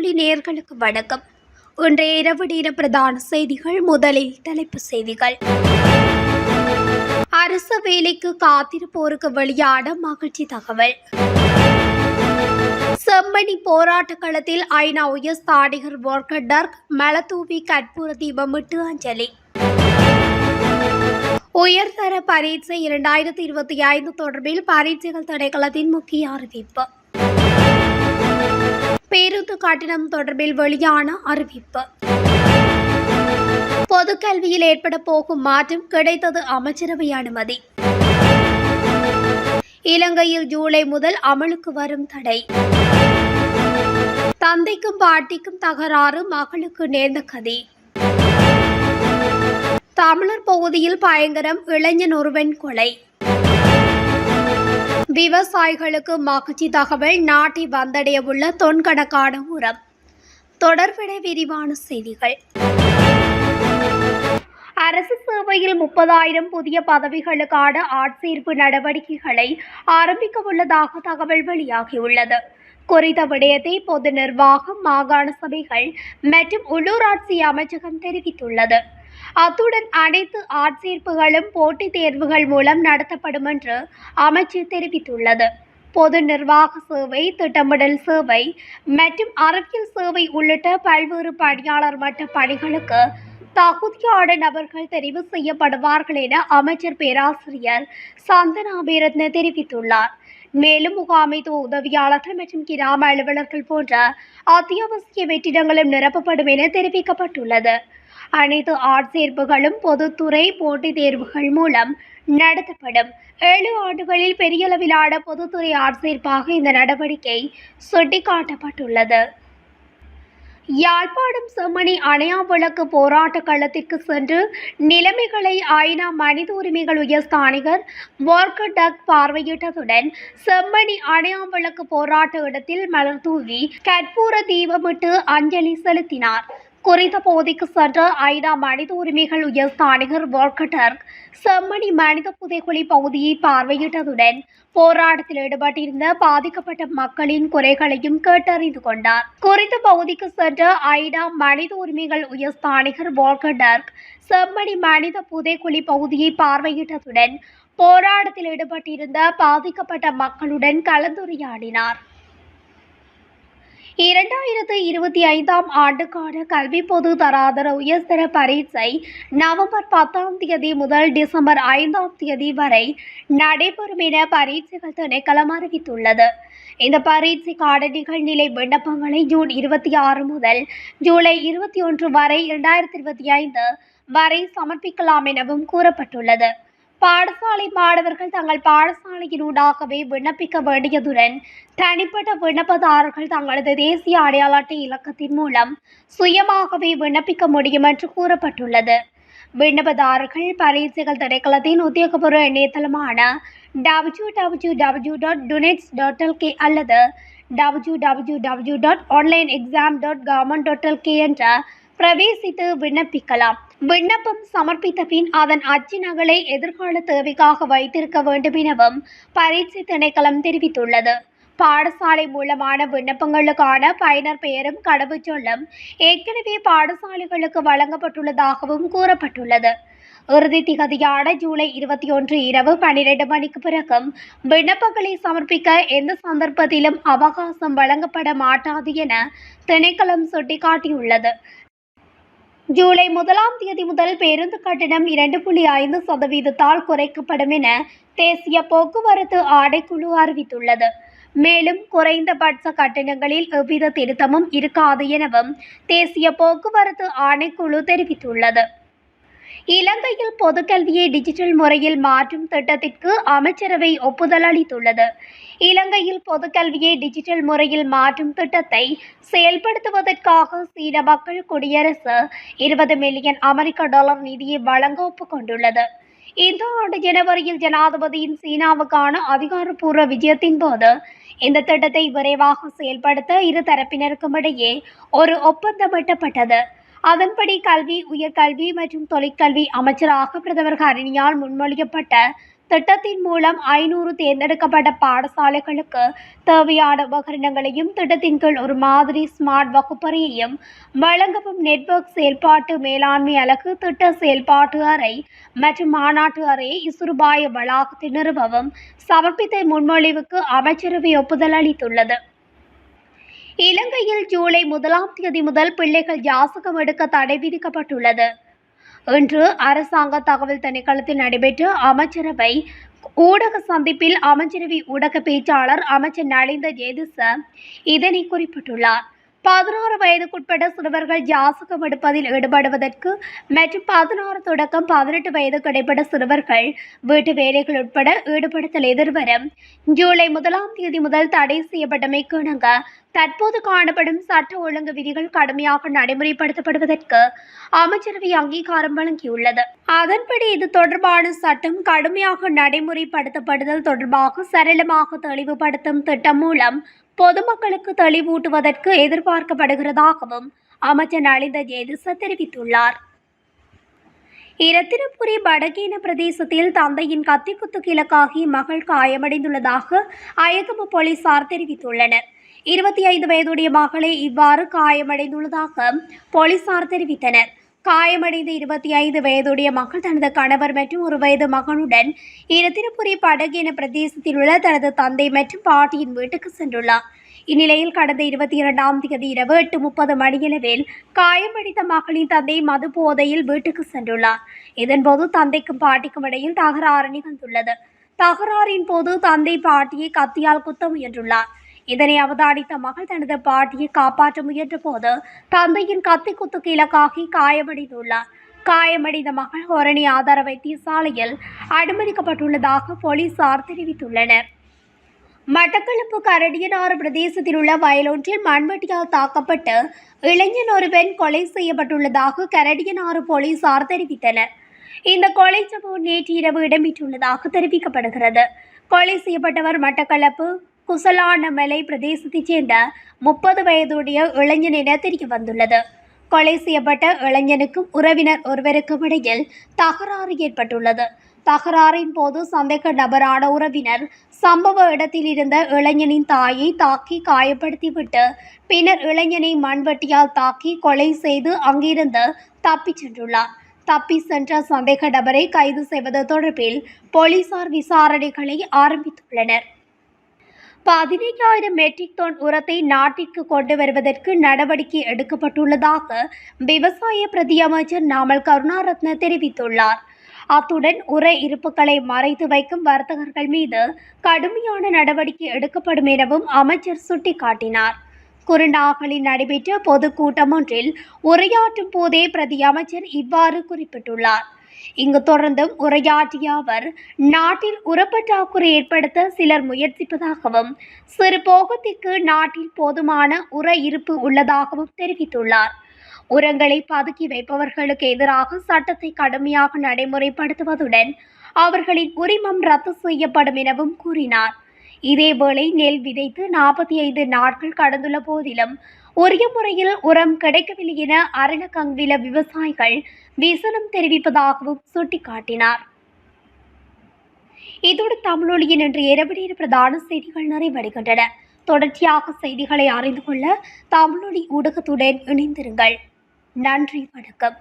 தமிழொலி நேர்களுக்கு வணக்கம். இன்றைய இரவு நேர பிரதான செய்திகள் முதலில் தலைப்பு செய்திகள். அரசு வேலைக்கு காத்திருப்போருக்கு வெளியான மகிழ்ச்சி தகவல். செம்மணி போராட்ட களத்தில் ஐநா உயர் தாடிகர் வார்கர் டர்க் மலத்தூவி கற்பூர தீபமிட்டு அஞ்சலி. உயர்தர பரீட்சை இரண்டாயிரத்தி இருபத்தி ஐந்து தொடர்பில் பரீட்சைகள் திணைக்களத்தின் முக்கிய அறிவிப்பு. பேருந்து கட்டணம் தொடர்பில் வெளியான அறிவிப்பு. பொதுக்கல்வியில் ஏற்பட போகும் மாற்றம் கிடைத்தது அமைச்சரவை அனுமதி. இலங்கையில் ஜூலை முதல் அமலுக்கு வரும் தடை. தந்தைக்கும் பாட்டிக்கும் தகராறு மகளுக்கு நேர்ந்த கதி. தமிழர் பகுதியில் பயங்கரம் இளைஞன் ஒருவன் கொலை. விவசாயிகளுக்கு மகிழ்ச்சி தகவல் நாட்டை வந்தடைய உள்ள தொன்கணக்கான உரம். தொடர்பட விரிவான செய்திகள். அரசு சேவையில் முப்பதாயிரம் புதிய பதவிகளுக்கான ஆட்சேர்ப்பு நடவடிக்கைகளை ஆரம்பிக்க உள்ளதாக தகவல் வெளியாகியுள்ளது. குறித்த விடயத்தை பொது நிர்வாகம் மாகாண சபைகள் மற்றும் உள்ளூராட்சி அமைச்சகம் தெரிவித்துள்ளது. அத்துடன் அனைத்து ஆட்சேர்ப்புகளும் போட்டித் தேர்வுகள் மூலம் நடத்தப்படும் என்று அமைச்சர் தெரிவித்துள்ளது. பொது நிர்வாக சேவை திட்டமிடல் சேவை மற்றும் அறிவியல் சேவை உள்ளிட்ட பல்வேறு பணியாளர் மட்ட பணிகளுக்கு தகுதியான நபர்கள் தெரிவு செய்யப்படுவார்கள் என அமைச்சர் பேராசிரியர் சந்தனா பேரத்ன தெரிவித்துள்ளார். மேலும் முகாமைத்துவ உதவியாளர்கள் மற்றும் கிராம அலுவலர்கள் போன்ற அத்தியாவசிய வெற்றிடங்களும் நிரப்பப்படும் என தெரிவிக்கப்பட்டுள்ளது. அனைத்து ஆட்சேர்ப்புகளும் பொதுத்துறை போட்டித் தேர்வுகள் மூலம் நடத்தப்படும். ஏழு ஆண்டுகளில் பெரியளவிலான பொதுத்துறை ஆட்சேர்ப்பாக இந்த நடவடிக்கை சுட்டிக்காட்டப்பட்டுள்ளது. யாழ்ப்பாணம் செம்மணி அணையா விளக்கு போராட்ட களத்திற்கு சென்று நிலைமைகளை ஐநா மனித உரிமைகள் உயர்ஸ்தானிகர் வார்கர் டக் பார்வையிட்டதுடன் செம்மணி அணையா விளக்கு போராட்ட இடத்தில் மலர் தூவி கற்பூர தீபமிட்டு அஞ்சலி செலுத்தினார். குறித்த பகுதிக்கு சென்ற ஐநா மனித உரிமைகள் உயர்ஸ்தானிகர் வார்கர் டர்க் செம்மணி மனித புதைக்குழி பகுதியை பார்வையிட்டதுடன் போராட்டத்தில் ஈடுபட்டிருந்த பாதிக்கப்பட்ட மக்களின் குறைகளையும் கேட்டறிந்து கொண்டார். குறித்த பகுதிக்கு சென்ற ஐநா மனித உரிமைகள் உயர்ஸ்தானிகர் வால்கர் டர்க் செம்மணி மனித புதைக்குழி பகுதியை பார்வையிட்டதுடன் போராட்டத்தில் ஈடுபட்டிருந்த பாதிக்கப்பட்ட மக்களுடன் கலந்துரையாடினார். இரண்டாயிரத்து இருபத்தி ஐந்தாம் ஆண்டுக்கான கல்வி பொது தராதர உயர்தர பரீட்சை நவம்பர் பத்தாம் தேதி முதல் டிசம்பர் ஐந்தாம் தேதி வரை நடைபெறும் என பரீட்சைகள் திணைக்களம் அறிவித்துள்ளது. இந்த பரீட்சைக்கான நிகழ்நிலை விண்ணப்பங்களை ஜூன் இருபத்தி ஆறு முதல் ஜூலை இருபத்தி ஒன்று வரை இரண்டாயிரத்தி இருபத்தி ஐந்து வரை சமர்ப்பிக்கலாம் எனவும் கூறப்பட்டுள்ளது. பாடசாலை மாணவர்கள் தங்கள் பாடசாலையினூடாகவே விண்ணப்பிக்க வேண்டியதுடன் தனிப்பட்ட விண்ணப்பதாரர்கள் தங்களது தேசிய அடையாள அட்டை இலக்கத்தின் மூலம் சுயமாகவே விண்ணப்பிக்க முடியும் என்று கூறப்பட்டுள்ளது. விண்ணப்பதாரர்கள் பரீட்சைகள் திணைக்களத்தின் உத்தியோகபூர்வ இணையதளமான W W W dot doenets dot LK அல்லது W W W dot online exam dot government dot LK என்ற பிரவேசித்து விண்ணப்பிக்கலாம். விண்ணப்பம் சமர்ப்பித்த பின் அதன் அச்சு நகலை எதிர்கால தேவைக்காக வைத்திருக்க வேண்டும் எனவும் பரீட்சை திணைக்களம் தெரிவித்துள்ளது. பாடசாலை மூலமான விண்ணப்பங்களுக்கான பயனர் பெயரும் கடவுச்சொல்லும் ஏற்கனவே பாடசாலைகளுக்கு வழங்கப்பட்டுள்ளதாகவும் கூறப்பட்டுள்ளது. இறுதி திகதியான ஜூலை இருபத்தி ஒன்று இரவு பன்னிரண்டு மணிக்கு பிறகும் விண்ணப்பங்களை சமர்ப்பிக்க எந்த சந்தர்ப்பத்திலும் அவகாசம் வழங்கப்பட மாட்டாது என திணைக்களம் சுட்டிக்காட்டியுள்ளது. ஜூலை முதலாம் தேதி முதல் பேருந்து கட்டணம் இரண்டு புள்ளி ஐந்து சதவீதத்தால் குறைக்கப்படும் என தேசிய போக்குவரத்து ஆடைக்குழு அறிவித்துள்ளது. மேலும் குறைந்தபட்ச கட்டணங்களில் எவ்வித திருத்தமும் இருக்காது எனவும் தேசிய போக்குவரத்து ஆணைக்குழு தெரிவித்துள்ளது. இலங்கையில் பொதுக்கல்வியை டிஜிட்டல் முறையில் மாற்றும் திட்டத்திற்கு அமைச்சரவை ஒப்புதல் அளித்துள்ளது. இலங்கையில் பொதுக்கல்வியை டிஜிட்டல் முறையில் மாற்றும் திட்டத்தை செயல்படுத்துவதற்காக சீன மக்கள் குடியரசு இருபது மில்லியன் அமெரிக்க டாலர் நிதியை வழங்க ஒப்புக்கொண்டுள்ளது. இந்த ஆண்டு ஜனவரியில் ஜனாதிபதியின் சீனாவுக்கான அதிகாரப்பூர்வ விஜயத்தின் போது இந்த திட்டத்தை விரைவாக செயல்படுத்த இரு தரப்பினருக்கும் இடையே ஒரு ஒப்பந்தம் எட்டப்பட்டது. அதன்படி கல்வி உயர்கல்வி மற்றும் தொழிற்கல்வி அமைச்சராக பிரதமர் ஹரிணியால் முன்மொழியப்பட்ட திட்டத்தின் மூலம் ஐநூறு தேர்ந்தெடுக்கப்பட்ட பாடசாலைகளுக்கு தேவையான உபகரணங்களையும் திட்டத்தின் கீழ் ஒரு மாதிரி ஸ்மார்ட் வகுப்பறையையும் வழங்கவும் நெட்வொர்க் செயல்பாட்டு மேலாண்மை அலகு திட்ட செயல்பாட்டு அறை மற்றும் மாநாட்டு அறையை இசுருபாய வளாகத்தில் நிறுவவும் சமர்ப்பித்த முன்மொழிவுக்கு அமைச்சரவை ஒப்புதல் அளித்துள்ளது. இலங்கையில் ஜூலை முதலாம் தேதி முதல் பிள்ளைகள் யாசகம் எடுக்க தடை விதிக்கப்பட்டுள்ளது. இன்று அரசாங்க தகவல் திணைக்களத்தில் நடைபெற்ற அமைச்சரவை ஊடக சந்திப்பில் அமைச்சரவை ஊடக பேச்சாளர் அமைச்சர் நலிந்த ஜேதிச இதனை குறிப்பிட்டுள்ளார். பதினாறு வயதுக்குட்பட்ட சிறுவர்கள் யாசகம் எடுப்பதில் ஈடுபடுவதற்கு மற்றும் பதினாறு தொடக்கம் பதினெட்டு வயதுக்கு இடைப்பட்ட சிறுவர்கள் வீட்டு வேலைகள் உட்பட ஈடுபடுத்தல் எதிர்வரும். ஜூலை முதலாம் தேதி முதல் தடை செய்யப்பட்டமைக்கு இணங்க தற்போது காணப்படும் சட்ட ஒழுங்கு விதிகள் கடுமையாக நடைமுறைப்படுத்தப்படுவதற்கு அமைச்சரவை அங்கீகாரம் வழங்கியுள்ளது. அதன்படி இது தொடர்பான சட்டம் கடுமையாக நடைமுறைப்படுத்தப்படுதல் தொடர்பாக சரளமாக தெளிவுபடுத்தும் திட்டம் மூலம் பொதுமக்களுக்கு தெளிவூட்டுவதற்கு எதிர்பார்க்கப்படுகிறதாகவும் அமைச்சர் நலிந்த ஜேதிச தெரிவித்துள்ளார். இரத்தினபுரி வடகீன பிரதேசத்தில் தந்தையின் கத்திக்குத்து இலக்காகி மகள் காயமடைந்துள்ளதாக அயகம போலீசார் தெரிவித்துள்ளனர். இருபத்தி ஐந்து வயதுடைய மகளை இவ்வாறு காயமடைந்துள்ளதாக போலீசார் தெரிவித்தனர். காயமடைந்த இருபத்தி ஐந்து வயதுடைய மகள் தனது கணவர் மற்றும் ஒரு வயது மகனுடன் இருத்திரபுரி படகு என பிரதேசத்தில் உள்ள தனது தந்தை மற்றும் பாட்டியின் வீட்டுக்கு சென்றுள்ளார். இந்நிலையில் கடந்த இருபத்தி இரண்டாம் தேதி இரவு எட்டு முப்பது மணியளவில் காயமடைந்த மகளின் தந்தை மது போதையில் வீட்டுக்கு சென்றுள்ளார். இதன்போது தந்தைக்கும் பாட்டிக்கும் இடையில் தகராறு நிகழ்ந்துள்ளது. தகராறின் போது தந்தை பாட்டியை கத்தியால் குத்த முயன்றுள்ளார். இதனை அவதானித்த மகள் தனது பாட்டியை காப்பாற்ற முயன்ற போது தந்தையின் கத்தி குத்துக்கு இலக்காகி காயமடைந்துள்ளார். காயமடைந்த மகள் ஹோரணி ஆதார வைத்தியசாலையில் அனுமதிக்கப்பட்டுள்ளதாக போலீசார் தெரிவித்துள்ளனர். மட்டக்களப்பு கரடியனாறு பிரதேசத்தில் உள்ள வயலொன்றில் மண்வெட்டியால் தாக்கப்பட்டு இளைஞன் ஒரு பெண் கொலை செய்யப்பட்டுள்ளதாக கரடியனாறு போலீசார் தெரிவித்தனர். இந்த கொலை சம்பவம் நேற்று இரவு இடம்பெற்றுள்ளதாக தெரிவிக்கப்படுகிறது. கொலை செய்யப்பட்டவர் மட்டக்களப்பு குசலானமலை பிரதேசத்தைச் சேர்ந்த முப்பது வயதுடைய இளைஞன் என தெரிய வந்துள்ளது. கொலை செய்யப்பட்ட இளைஞனுக்கும் உறவினர் ஒருவருக்கும் இடையில் தகராறு ஏற்பட்டுள்ளது. தகராறின் போது சந்தேக நபரான உறவினர் சம்பவ இடத்தில் இருந்த இளைஞனின் தாயை தாக்கி காயப்படுத்திவிட்டு பின்னர் இளைஞனை மண்வெட்டியால் தாக்கி கொலை செய்து அங்கிருந்து தப்பிச் சென்றுள்ளார். தப்பி சென்ற சந்தேக நபரை கைது செய்வது தொடர்பில் போலீசார் விசாரணைகளை ஆரம்பித்துள்ளனர். பதினைஞ்சாயிரம் மெட்ரிக் டன் உரத்தை நாட்டிற்கு கொண்டு வருவதற்கு நடவடிக்கை எடுக்கப்பட்டுள்ளதாக விவசாய பிரதி அமைச்சர் நாமல் கருணாரத்ன தெரிவித்துள்ளார். அத்துடன் உர இருப்புகளை மறைத்து வைக்கும் வர்த்தகர்கள் மீது கடுமையான நடவடிக்கை எடுக்கப்படும் எனவும் அமைச்சர் சுட்டிக்காட்டினார். குருநாகலில் நடைபெற்ற பொதுக்கூட்டம் ஒன்றில் உரையாற்றும் போதே பிரதி அமைச்சர் இவ்வாறு குறிப்பிட்டுள்ளார். இங்கு தொடர்ந்தும் உரையாற்றிய அவர் நாட்டில் உரப்பற்றாக்குறை ஏற்படுத்த சிலர் முயற்சிப்பதாகவும் சிறு போகத்திற்கு நாட்டில் போதுமான உர இருப்பு உள்ளதாகவும் தெரிவித்துள்ளார். உரங்களை பதுக்கி வைப்பவர்களுக்கு எதிராக சட்டத்தை கடுமையாக நடைமுறைப்படுத்துவதுடன் அவர்களின் உரிமம் ரத்து செய்யப்படும் எனவும் கூறினார். இதேவேளை நெல் விதைத்து நாற்பத்தி ஐந்து நாட்கள் கடந்துள்ள போதிலும் உரிய முறையில் உரம் கிடைக்கவில்லை என அரணக்கங்கில விவசாயிகள் விசனம் தெரிவிப்பதாகவும் சுட்டிக்காட்டினார். இதோடு தமிழொலியின் இன்று இரவு பிரதான செய்திகள் நிறைவடைகின்றன. தொடர்ச்சியாக செய்திகளை அறிந்து கொள்ள தமிழொலி ஊடகத்துடன் இணைந்திருங்கள். நன்றி வணக்கம்.